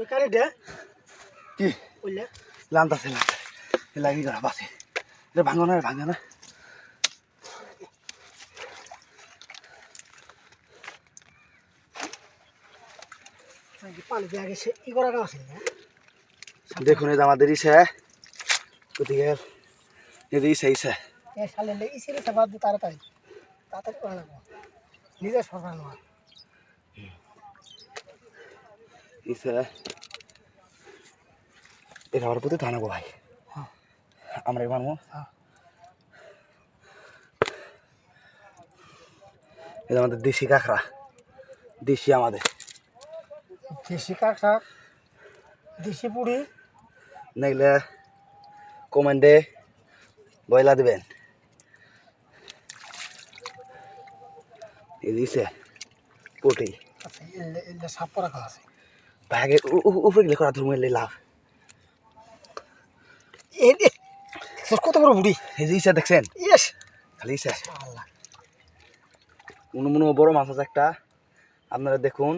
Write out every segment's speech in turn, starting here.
ওই কি? ওইলে। লান্তাছে লান্তাছে লাগি করা বাসে। এটা ভাঙো না ভাঙো না। দেখুন এই আমাদের ইসে। গতিকে এদের ইসে ইসে। তাড়াতাড়ি। তাড়াতাড়ি করা লাগবে। নিজের সরকার নয়। ইসে। ভাই। হ্যাঁ। আমরা এবার হ্যাঁ। এটা আমাদের দেশি কাঁকড়া। দেশি আমাদের। দেশি কাঁকড়া দেশি পুরি। নাইলে কমেন্টে বয়লা দিবেন। এই দিছে পটি। এলে সাপ পরা আছে। ব্যাগে উপরে গেলে করা ধর্ম লাভ। কত বড় বুড়ি এই যে ইসে দেখছেন? ইয়েস। খালি ইসে আল্লাহ মনে মনে বড় মাছ আছে একটা। আপনারা দেখুন।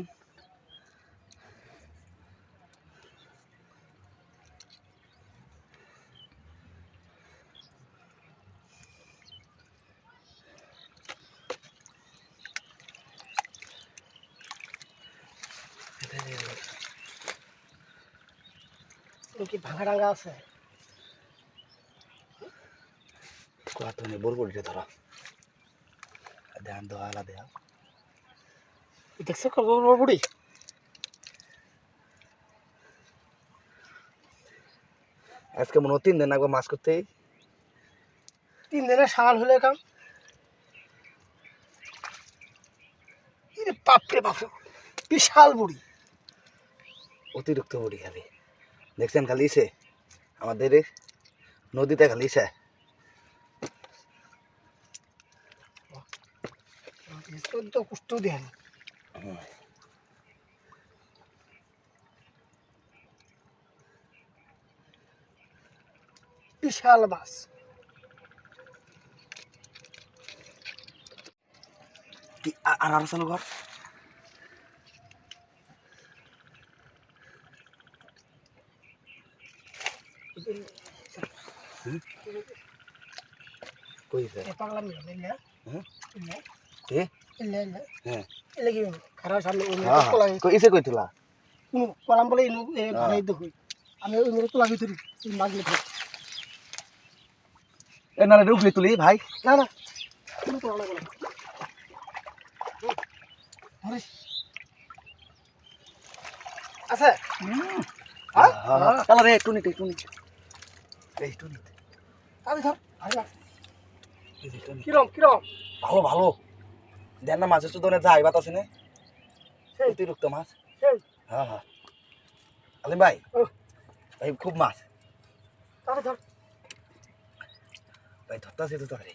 কি ভাঙা ডাঙ্গা আছে? নেই বড় ধরা। দেওয়া আলাদা দেওয়া দেখছ বুড়ি আজকে মনে হয় তিন দিন একবার মাছ করতেই তিন দিনের সাল হলে কাম বাপরে বাপ বিশাল বুড়ি। অতিরিক্ত বুড়ি খালি। দেখছেন খালি ইসে? আমাদের নদীতে খালি ইসে। তো কুষ্ট দেন বিশাল মাছ কি আ- আর আর চালু ঘর কইছে এ পাগলা মিলে এলে হ্যাঁ? এলে হ্যাঁ। কি খারাপ সামনে হ্যাঁ তোলা কইছে কই তুলা? কলাম বলে ইনু হ্যাঁ। দেখুই আমি ওই মেরে তোলা ভিতরে মাগলে থাক এ না রুকলি তুলি ভাই। না আরে আছে? হ্যাঁ? রে এই আমি ধর। কিরম কিরম? ভালো ভালো। দেন না মাছের চোদনে যাই বাত আছে না। সেই। অতিরিক্ত মাছ। হ্যাঁ হ্যাঁ। আলিম ভাই। ভাই খুব মাছ। ধর ভাই ধরতাছি তো তাড়াতাড়ি।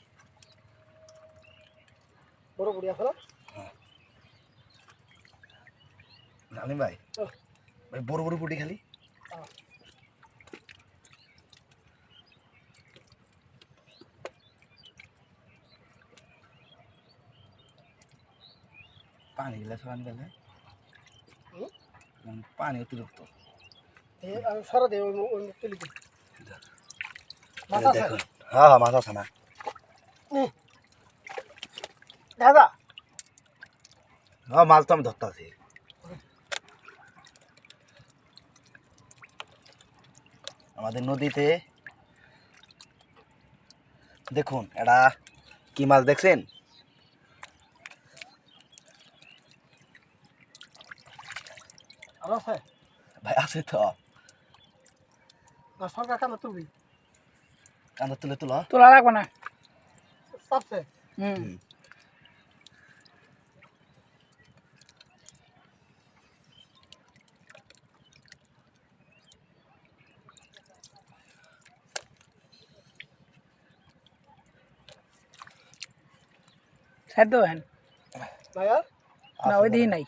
বড় বুড়িয়া ফেলো। আলিম ভাই। ভাই বড় বড় পুটি খালি। পানি গেলে পানি গেলে? পানি অতিরিক্ত। সরা দে হ্যাঁ হ্যাঁ মাছ আছে না। দাদা। হ্যাঁ মাছ তো আমি ধরতাছি। আমাদের নদীতে দেখুন এটা কি মাছ দেখছেন? ভালো আছে ভাই আছে তো। না সরকার কেন তুলবি? কান্দা তুলে তুলো? তোলা লাগবে না। হুম। ভাইয়া? না ওই দিকে নাই।